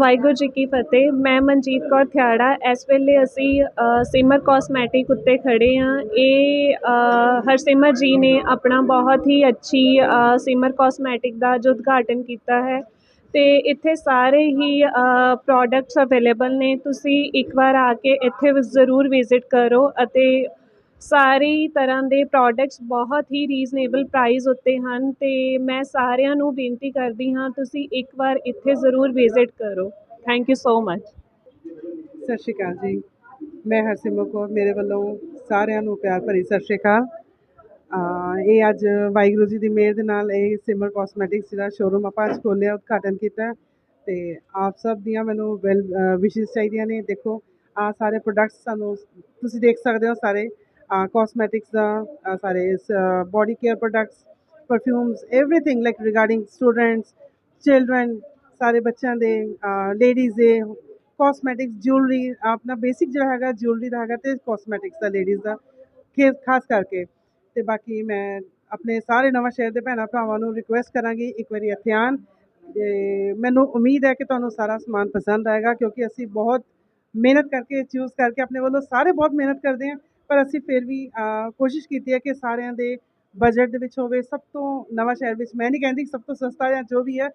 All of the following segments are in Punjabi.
ਵਾਹਿਗੁਰੂ ਜੀ ਕੀ ਫਤਿਹ। ਮੈਂ ਮਨਜੀਤ ਕੌਰ ਥਿਆੜਾ। ਇਸ ਵੇਲੇ ਅਸੀਂ ਸਿਮਰ ਕਾਸਮੈਟਿਕ ਉੱਤੇ ਖੜੇ ਹਾਂ। ਇਹ ਅ, ਹਰਸਿਮਰ ਜੀ ਨੇ ਆਪਣਾ ਬਹੁਤ ਹੀ ਅੱਛੀ ਅ, ਸਿਮਰ ਕਾਸਮੈਟਿਕ ਦਾ ਜੋ ਉਦਘਾਟਨ ਕੀਤਾ ਹੈ। ਤੇ ਇੱਥੇ ਸਾਰੇ ਹੀ ਪ੍ਰੋਡਕਟਸ ਅਵੇਲੇਬਲ ਨੇ। ਤੁਸੀਂ ਇੱਕ ਵਾਰ ਆ ਕੇ ਇੱਥੇ ਜ਼ਰੂਰ ਵਿਜ਼ਿਟ ਕਰੋ ਅਤੇ ਸਾਰੀ ਤਰ੍ਹਾਂ ਦੇ ਪ੍ਰੋਡਕਟਸ ਬਹੁਤ ਹੀ ਰੀਜ਼ਨੇਬਲ ਪ੍ਰਾਈਸ ਉੱਤੇ ਹਨ ਅਤੇ ਮੈਂ ਸਾਰਿਆਂ ਨੂੰ ਬੇਨਤੀ ਕਰਦੀ ਹਾਂ, ਤੁਸੀਂ ਇੱਕ ਵਾਰ ਇੱਥੇ ਜ਼ਰੂਰ ਵਿਜ਼ਿਟ ਕਰੋ। ਥੈਂਕ ਯੂ ਸੋ ਮਚ ਸਤਿ ਸ਼੍ਰੀ ਅਕਾਲ ਜੀ। ਮੈਂ ਹਰਸਿਮਰ ਕੌਰ, ਮੇਰੇ ਵੱਲੋਂ ਸਾਰਿਆਂ ਨੂੰ ਪਿਆਰ ਭਰੀ ਸਤਿ ਸ਼੍ਰੀ ਅਕਾਲ। ਇਹ ਅੱਜ ਵਾਹਿਗੁਰੂ ਜੀ ਦੀ ਮਿਹਰ ਦੇ ਨਾਲ ਇਹ ਸਿਮਰ ਕਾਸਮੈਟਿਕਸ ਜਿਹੜਾ ਸ਼ੋਰੂਮ ਆਪਾਂ ਅੱਜ ਖੋਲ੍ਹਿਆ, ਉਦਘਾਟਨ ਕੀਤਾ ਤੇ ਆਪ ਸਭ ਦੀਆਂ ਮੈਨੂੰ ਵੈਲ ਵਿਸ਼ੇਸ ਚਾਹੀਦੀਆਂ ਨੇ। ਦੇਖੋ ਆ ਸਾਰੇ ਪ੍ਰੋਡਕਟਸ ਸਾਨੂੰ ਤੁਸੀਂ ਦੇਖ ਸਕਦੇ ਹੋ ਸਾਰੇ। cosmetics the sorry body care products, perfumes, everything like regarding students, children, ਸਾਰੇ ਬੱਚਿਆਂ ਦੇ ਲੇਡੀਜ਼ ਦੇ ਕਾਸਮੈਟਿਕਸ ਜੁਐਲਰੀ ਆਪਣਾ ਬੇਸਿਕ ਜਿਹੜਾ ਹੈਗਾ ਜੁਐਲਰੀ ਦਾ ਹੈਗਾ ਤੇ ਕਾਸਮੈਟਿਕਸ ਦਾ ਲੇਡੀਜ਼ ਦਾ ਖਾਸ ਕਰਕੇ। ਤੇ ਬਾਕੀ ਮੈਂ ਆਪਣੇ ਸਾਰੇ ਨਵਾਂ ਸ਼ਹਿਰ ਦੇ ਭੈਣਾ ਭਰਾਵਾਂ ਨੂੰ ਰਿਕੁਐਸਟ ਕਰਾਂਗੀ, ਇੱਕ ਵਾਰੀ ਇੱਥੇ ਆਣ ਮੈਨੂੰ ਉਮੀਦ ਹੈ ਕਿ ਤੁਹਾਨੂੰ ਸਾਰਾ ਸਮਾਨ ਪਸੰਦ ਆਏਗਾ, ਕਿਉਂਕਿ ਅਸੀਂ ਬਹੁਤ ਮਿਹਨਤ ਕਰਕੇ ਚੂਜ਼ ਕਰਕੇ ਆਪਣੇ ਵੱਲੋਂ ਸਾਰੇ ਬਹੁਤ ਮਿਹਨਤ ਕਰਦੇ ਹਾਂ। ਪਰ ਅਸੀਂ ਫਿਰ ਵੀ ਕੋਸ਼ਿਸ਼ ਕੀਤੀ ਹੈ ਕਿ ਸਾਰਿਆਂ ਦੇ ਬਜਟ ਦੇ ਵਿੱਚ ਹੋਵੇ, ਸਭ ਤੋਂ ਨਵਾਂ ਸ਼ਹਿਰ ਵਿੱਚ, ਮੈਂ ਨਹੀਂ ਕਹਿੰਦੀ ਸਭ ਤੋਂ ਸਸਤਾ ਜਾਂ ਜੋ ਵੀ ਹੈ,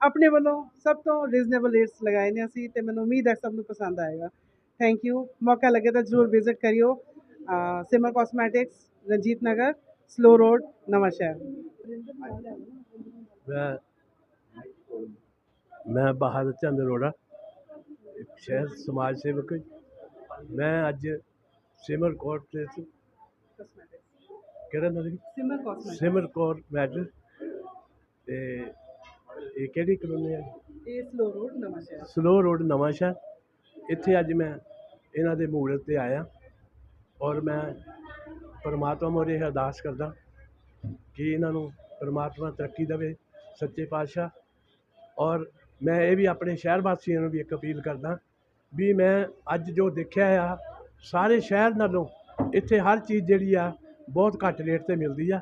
ਆਪਣੇ ਵੱਲੋਂ ਸਭ ਤੋਂ ਰੀਜ਼ਨੇਬਲ ਰੇਟਸ ਲਗਾਏ ਨੇ ਅਸੀਂ ਤੇ ਮੈਨੂੰ ਉਮੀਦ ਹੈ ਸਭ ਨੂੰ ਪਸੰਦ ਆਏਗਾ। ਥੈਂਕ ਯੂ ਮੌਕਾ ਲੱਗੇ ਤਾਂ ਜ਼ਰੂਰ ਵਿਜ਼ਿਟ ਕਰਿਓ। Simar cosmetics Ranjit Nagar Saloh road Nawan Shahr. ਮੈਂ ਮੈਂ ਬਹਾਦਰ ਚੰਦ ਅਰੋੜਾ ਸ਼ਹਿਰ ਸਮਾਜ ਸੇਵਕ। ਮੈਂ ਅੱਜ ਸਿਮਰ ਕੌਰ ਤੇ ਕਿਹੜਾ ਨਾਮ ਸੀ? ਸਿਮਰ ਕਾਸਮੈਟਿਕਸ ਸਿਮਰ ਕੌਰ ਮੈਡਲ ਤੇ ਇਹ ਕਿਹੜੀ ਕਲੋਨੀ ਹੈ? ਇਹ ਸਲੋ ਰੋਡ ਨਵਾਂ ਸ਼ਹਿਰ ਸਲੋ ਰੋਡ ਨਵਾਂ ਸ਼ਹਿਰ ਇੱਥੇ ਅੱਜ ਮੈਂ ਇਹਨਾਂ ਦੇ ਮੂਰਤ ਤੇ ਆਇਆ। ਔਰ ਮੈਂ ਪਰਮਾਤਮਾ ਮੋਰੇ ਅਰਦਾਸ ਕਰਦਾ ਕਿ ਇਹਨਾਂ ਨੂੰ ਪਰਮਾਤਮਾ ਤਰੱਕੀ ਦੇਵੇ ਸੱਚੇ ਪਾਤਸ਼ਾਹ। ਔਰ ਮੈਂ ਇਹ ਵੀ ਆਪਣੇ ਸ਼ਹਿਰ ਵਾਸੀਆਂ ਨੂੰ ਵੀ ਇੱਕ ਅਪੀਲ ਕਰਦਾ ਵੀ ਮੈਂ ਅੱਜ ਜੋ ਦੇਖਿਆ ਆ ਸਾਰੇ ਸ਼ਹਿਰ ਨਾਲੋਂ ਇੱਥੇ ਹਰ ਚੀਜ਼ ਜਿਹੜੀ ਆ ਬਹੁਤ ਘੱਟ ਰੇਟ ਤੇ ਮਿਲਦੀ ਆ।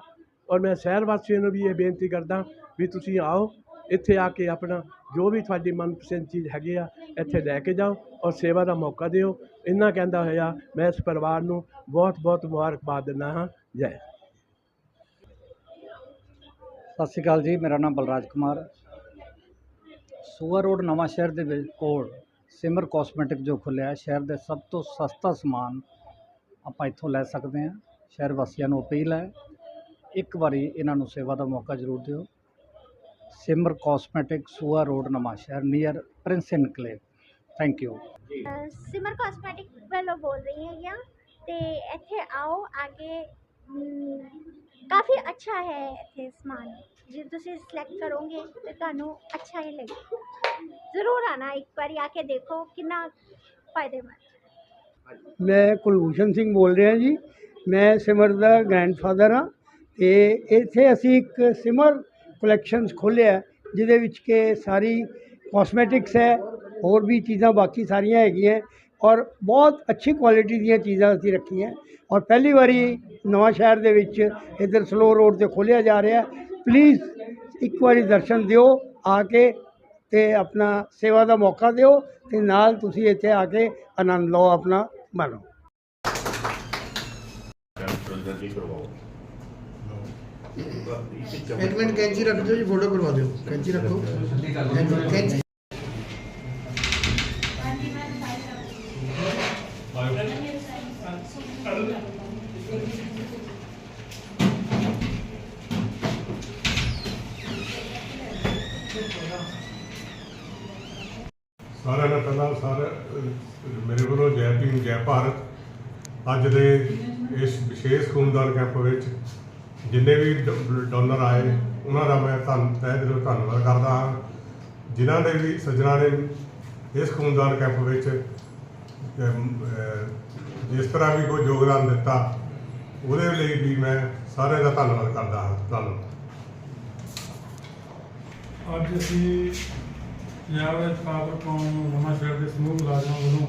ਔਰ ਮੈਂ ਸ਼ਹਿਰ ਵਾਸੀਆਂ ਨੂੰ ਵੀ ਇਹ ਬੇਨਤੀ ਕਰਦਾ ਵੀ ਤੁਸੀਂ ਆਓ, ਇੱਥੇ ਆ ਕੇ ਆਪਣਾ ਜੋ ਵੀ ਤੁਹਾਡੀ ਮਨਪਸੰਦ ਚੀਜ਼ ਹੈਗੀ ਆ, ਇੱਥੇ ਲੈ ਕੇ ਜਾਓ ਔਰ ਸੇਵਾ ਦਾ ਮੌਕਾ ਦਿਓ। ਇੰਨਾ ਕਹਿੰਦਾ ਹੋਇਆ ਮੈਂ ਇਸ ਪਰਿਵਾਰ ਨੂੰ ਬਹੁਤ ਬਹੁਤ ਮੁਬਾਰਕਬਾਦ ਦਿੰਦਾ ਹਾਂ। ਜੈ ਸਤਿ ਸ਼੍ਰੀ ਅਕਾਲ ਜੀ, ਮੇਰਾ ਨਾਮ ਬਲਰਾਜ ਕੁਮਾਰ। ਸੂਆ ਰੋਡ ਨਵਾਂ ਸ਼ਹਿਰ ਦੇ ਕੋਲ ਸਿਮਰ ਕਾਸਮੈਟਿਕ ਜੋ ਖੁੱਲਿਆ ਹੈ, ਸ਼ਹਿਰ ਦੇ ਸਭ ਤੋਂ ਸਸਤਾ ਸਮਾਨ ਆਪਾਂ ਇੱਥੋਂ ਲੈ ਸਕਦੇ ਹਾਂ। ਸ਼ਹਿਰ ਵਾਸੀਆਂ ਨੂੰ ਅਪੀਲ ਹੈ ਇੱਕ ਵਾਰੀ ਇਹਨਾਂ ਨੂੰ ਸੇਵਾ ਦਾ ਮੌਕਾ ਜ਼ਰੂਰ ਦਿਓ। ਸਿਮਰ cosmetic Sua road Nawan Shahr near prince enclave thank you Simar cosmetic ਵੱਲੋਂ ਬੋਲ ਰਹੀ ਹੈਗੀਆਂ ਤੇ ਇੱਥੇ ਆਓ ਆਗੇ ਕਾਫੀ ਅੱਛਾ ਹੈ ਇੱਥੇ ਸਮਾਨ। ਜੇ ਤੁਸੀਂ ਸਿਲੈਕਟ ਕਰੋਗੇ ਤੇ ਤੁਹਾਨੂੰ ਅੱਛਾ ਹੀ ਲੱਗੇ ਜ਼ਰੂਰ ਆਣਾ, ਇੱਕ ਵਾਰੀ ਆ ਕੇ ਦੇਖੋ ਕਿੰਨਾ ਫਾਇਦੇਮੰਦ। ਮੈਂ ਕੁਲਭੂਸ਼ਣ ਸਿੰਘ ਬੋਲ ਰਿਹਾ ਜੀ। ਮੈਂ ਸਿਮਰ ਦਾ ਗ੍ਰੈਂਡਫਾਦਰ ਹਾਂ ਤੇ ਇੱਥੇ ਅਸੀਂ ਇੱਕ ਸਿਮਰ ਕਲੈਕਸ਼ਨਸ ਖੋਲ੍ਹਿਆ ਜਿਹਦੇ ਵਿੱਚ ਕਿ ਸਾਰੀ ਕਾਸਮੈਟਿਕਸ ਹੈ, ਹੋਰ ਵੀ ਚੀਜ਼ਾਂ ਬਾਕੀ ਸਾਰੀਆਂ ਹੈਗੀਆਂ ਔਰ ਬਹੁਤ ਅੱਛੀ ਕੁਆਲਿਟੀ ਦੀਆਂ ਚੀਜ਼ਾਂ ਅਸੀਂ ਰੱਖੀਆਂ ਔਰ ਪਹਿਲੀ ਵਾਰੀ ਨਵਾਂ ਸ਼ਹਿਰ ਦੇ ਵਿੱਚ ਇੱਧਰ ਸਲੋ ਰੋਡ ਤੇ ਖੋਲ੍ਹਿਆ ਜਾ ਰਿਹਾ ਪਲੀਜ਼ ਇੱਕ ਵਾਰੀ ਦਰਸ਼ਨ ਦਿਓ, ਆ ਕੇ ਤੇ ਆਪਣਾ ਸੇਵਾ ਦਾ ਮੌਕਾ ਦਿਓ ਤੇ ਨਾਲ ਤੁਸੀਂ ਇੱਥੇ ਆ ਕੇ ਆਨੰਦ ਲਓ, ਆਪਣਾ ਮਾਣੋ ਇੱਕ ਮਿੰਟ ਕੈਂਚੀ ਰੱਖ ਦਿਓ ਜੀ, ਫੋਟੋ ਕਰਵਾ ਦਿਓ। ਕੈਂਚੀ ਰੱਖੋ। ਕੈਂਚੀ- ਕੈਂਚੀ ਸਾਰਿਆਂ ਮੇਰੇ ਵੱਲੋਂ ਜੈ ਭੀਮ, ਜੈ ਭਾਰਤ, ਅੱਜ ਦੇ ਇਸ ਵਿਸ਼ੇਸ਼ ਖੂਨਦਾਨ ਕੈਂਪ ਵਿੱਚ ਜਿੰਨੇ ਵੀ ਡੋਨਰ ਆਏ, ਉਹਨਾਂ ਦਾ ਮੈਂ ਧੰਨ, ਤਹਿ ਦਿਲੋਂ ਧੰਨਵਾਦ ਕਰਦਾ ਹਾਂ। ਜਿਨ੍ਹਾਂ ਨੇ ਵੀ ਸੱਜਣਾ ਨੇ ਇਸ ਖੂਨਦਾਨ ਕੈਂਪ ਵਿੱਚ ਜਿਸ ਤਰ੍ਹਾਂ ਵੀ ਕੋਈ ਯੋਗਦਾਨ ਦਿੱਤਾ, ਉਹਦੇ ਲਈ ਵੀ ਮੈਂ ਸਾਰਿਆਂ ਦਾ ਧੰਨਵਾਦ ਕਰਦਾ ਹਾਂ। ਧੰਨਵਾਦ। ਅੱਜ ਅਸੀਂ ਪੰਜਾਬ ਵਿੱਚ ਪਾਵਰ ਕੌਮ ਨਵਾਂ ਸ਼ਹਿਰ ਦੇ ਸਮੂਹ ਮੁਲਾਜ਼ਮਾਂ ਵੱਲੋਂ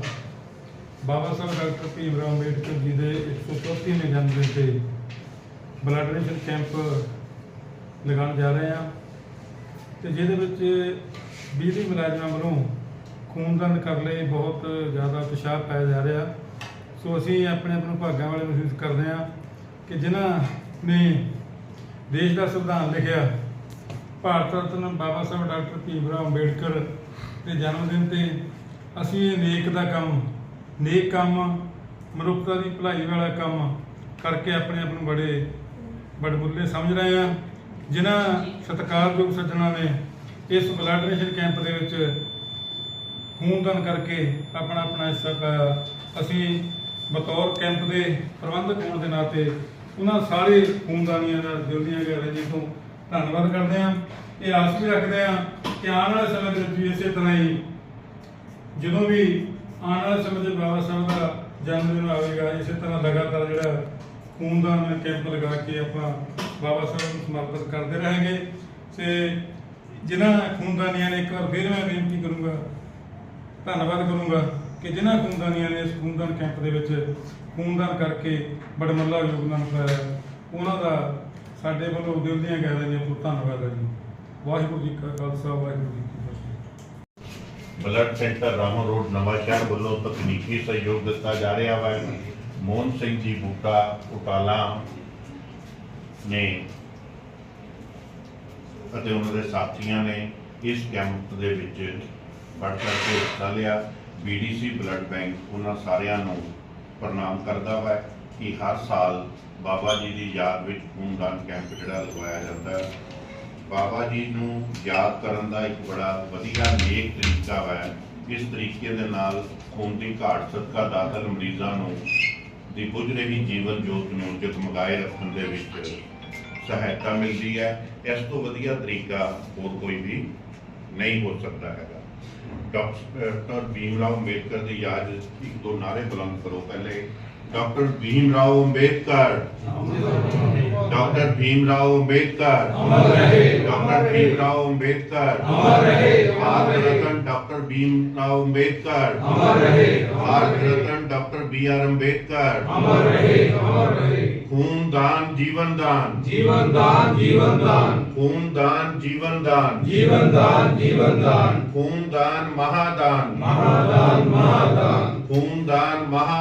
ਬਾਬਾ ਸਾਹਿਬ ਡਾਕਟਰ ਭੀਮ ਰਾਓ ਅੰਬੇਡਕਰ ਜੀ ਦੇ 134ਵੇਂ ਜਨਮ ਦਿਨ ਤੇ ਬਲੱਡ ਡੋਨੇਸ਼ਨ ਕੈਂਪ ਲਗਾਉਣ ਜਾ ਰਹੇ ਹਾਂ ਤੇ ਜਿਹਦੇ ਵਿੱਚ ਬਿਜਲੀ ਮੁਲਾਜ਼ਮਾਂ ਵੱਲੋਂ ਖੂਨਦਾਨ ਕਰਨ ਲਈ ਬਹੁਤ ਜ਼ਿਆਦਾ ਉਤਸ਼ਾਹ ਪਾਇਆ ਜਾ ਰਿਹਾ। ਸੋ ਅਸੀਂ ਆਪਣੇ ਆਪ ਨੂੰ ਭਾਗਾਂ ਵਾਲੇ ਮਹਿਸੂਸ ਕਰਦੇ ਹਾਂ ਕਿ ਜਿਨ੍ਹਾਂ ਨੇ ਦੇਸ਼ ਦਾ ਸੰਵਿਧਾਨ ਲਿਖਿਆ ਭਾਰਤ ਰਤਨ ਬਾਬਾ ਸਾਹਿਬ ਡਾਕਟਰ ਭੀਮ ਰਾਓ ਅੰਬੇਡਕਰ ਦੇ ਜਨਮ ਦਿਨ ਤੇ ਅਸੀਂ ਇਹ ਨੇਕ ਦਾ ਕੰਮ, ਨੇਕ ਕੰਮ, ਮਨੁੱਖਤਾ ਦੀ ਭਲਾਈ ਵਾਲਾ ਕੰਮ ਕਰਕੇ ਆਪਣੇ ਆਪ ਨੂੰ ਬੜੇ ਬੜਮੁੱਲੇ ਸਮਝ ਰਹੇ ਹਾਂ। ਜਿਨ੍ਹਾਂ ਸਤਿਕਾਰਯੋਗ ਸੱਜਣਾ ਨੇ ਇਸ ਬਲੱਡ ਡੋਨੇਸ਼ਨ ਕੈਂਪ ਦੇ ਵਿੱਚ ਖੂਨਦਾਨ ਕਰਕੇ ਆਪਣਾ ਆਪਣਾ ਹਿੱਸਾ ਪਾਇਆ। ਅਸੀਂ ਬਤੌਰ ਕੈਂਪ ਦੇ ਪ੍ਰਬੰਧਕ ਹੋਣ ਦੇ ਨਾਤੇ ਉਹਨਾਂ ਸਾਰੇ ਖੂਨਦਾਨੀਆਂ ਦਾ ਦਿਲ ਦੀਆਂ ਗਹਿਰਾਈਆਂ ਤੋਂ ਧੰਨਵਾਦ ਕਰਦੇ ਹਾਂ ਇਹ ਆਸ ਵੀ ਰੱਖਦੇ ਹਾਂ ਕਿ ਆਉਣ ਵਾਲੇ ਸਮੇਂ ਦੇ ਵਿੱਚ ਵੀ ਇਸੇ ਤਰ੍ਹਾਂ ਹੀ ਜਦੋਂ ਵੀ ਆਉਣ ਵਾਲੇ ਸਮੇਂ 'ਚ ਬਾਬਾ ਸਾਹਿਬ ਦਾ ਜਨਮ ਦਿਨ ਆਵੇਗਾ, ਇਸੇ ਤਰ੍ਹਾਂ ਲਗਾਤਾਰ ਜਿਹੜਾ ਖੂਨਦਾਨ ਕੈਂਪ ਲਗਾ ਕੇ ਆਪਾਂ ਬਾਬਾ ਸਾਹਿਬ ਨੂੰ ਸਮਰਪਿਤ ਕਰਦੇ ਰਹਾਂਗੇ ਤੇ ਜਿਨ੍ਹਾਂ ਖੂਨਦਾਨੀਆਂ ਨੇ ਇੱਕ ਵਾਰ ਫਿਰ ਮੈਂ ਬੇਨਤੀ ਕਰੂੰਗਾ, ਧੰਨਵਾਦ ਕਰੂੰਗਾ ਕਿ ਜਿਨ੍ਹਾਂ ਖੂਨਦਾਨੀਆਂ ਨੇ ਇਸ ਖੂਨਦਾਨ ਕੈਂਪ ਦੇ ਵਿੱਚ ਖੂਨਦਾਨ ਕਰਕੇ ਬੜਮੱਲਾ ਯੋਗਦਾਨ ਪਾਇਆ। ਉਹਨਾਂ ਦਾ ਸਾਡੇ ਵੱਲੋਂ ਦਿਲ ਦੀਆਂ ਗਹਿਰਾਈਆਂ ਤੋਂ ਧੰਨਵਾਦ ਹੈ ਜੀ। ਵਾਹਿਗੁਰੂ ਜੀ ਕਾ ਖਾਲਸਾ, ਵਾਹਿਗੁਰੂ ਜੀ ਕੀ ਫਤਿਹ। Blood centre Ramo road Nawanshahr ਵੱਲੋਂ ਤਕਨੀਕੀ ਸਹਿਯੋਗ ਦਿੱਤਾ ਜਾ ਰਿਹਾ ਹੈ ਮੋਹਨ ਸਿੰਘ ਜੀ ਬੂਟਾ ਉਟਾਲਾ ਨੇ ਅਤੇ ਉਹਨਾਂ ਦੇ ਸਾਥੀਆਂ ਨੇ ਇਸ ਕੈਂਪ ਦੇ ਵਿੱਚ ਵੱਧ ਕਰਕੇ ਹਿੱਸਾ ਲਿਆ। ਬੀਡੀਸੀ ਬਲੱਡ ਬੈਂਕ ਉਹਨਾਂ ਸਾਰਿਆਂ ਨੂੰ ਪ੍ਰਣਾਮ ਕਰਦਾ ਹੈ ਕਿ ਹਰ ਸਾਲ ਬਾਬਾ ਜੀ ਦੀ ਯਾਦ ਵਿੱਚ ਖੂਨਦਾਨ ਕੈਂਪ ਜਿਹੜਾ ਲਗਵਾਇਆ ਜਾਂਦਾ ਹੈ। ਬਾਬਾ ਜੀ ਨੂੰ ਯਾਦ ਕਰਨ ਦਾ ਇੱਕ ਬੜਾ ਵਧੀਆ ਨੇਕ ਤਰੀਕਾ ਹੈ। ਇਸ ਤਰੀਕੇ ਦੇ ਨਾਲ ਖੂਨ ਦੀ ਘਾਟ ਸਦਕਾ ਦਾਖਲ ਮਰੀਜ਼ਾਂ ਨੂੰ ਦੀ ਬੁਝ ਰਹੀ ਜੀਵਨ ਜੋਤ ਨੂੰ ਜਗਮਗਾਏ ਰੱਖਣ ਦੇ ਵਿੱਚ ਸਹਾਇਤਾ ਮਿਲਦੀ ਹੈ। ਇਸ ਤੋਂ ਵਧੀਆ ਤਰੀਕਾ ਹੋਰ ਕੋਈ ਵੀ ਨਹੀਂ ਹੋ ਸਕਦਾ ਹੈਗਾ। ਡਾਕਟਰ ਭੀਮ ਰਾਓ ਅੰਬੇਦਕਰ ਦੀ ਯਾਦ ਇੱਕ ਦੋ ਨਾਰੇ ਬੁਲੰਦ ਕਰੋ। ਪਹਿਲੇ doctor Bhimrao Ambedkar doctor Bhimrao Ambedkar doctor Bhimrao Ambedkar Bharat Ratna doctor Bhimrao Ambedkar Bharat Ratna doctor B R Ambedkar खून दान जीवन दान जीवन दान जीवन दान खून दान जीवन दान जीवन दान जीवन दान खून दान महादान महादान महादान खून दान महा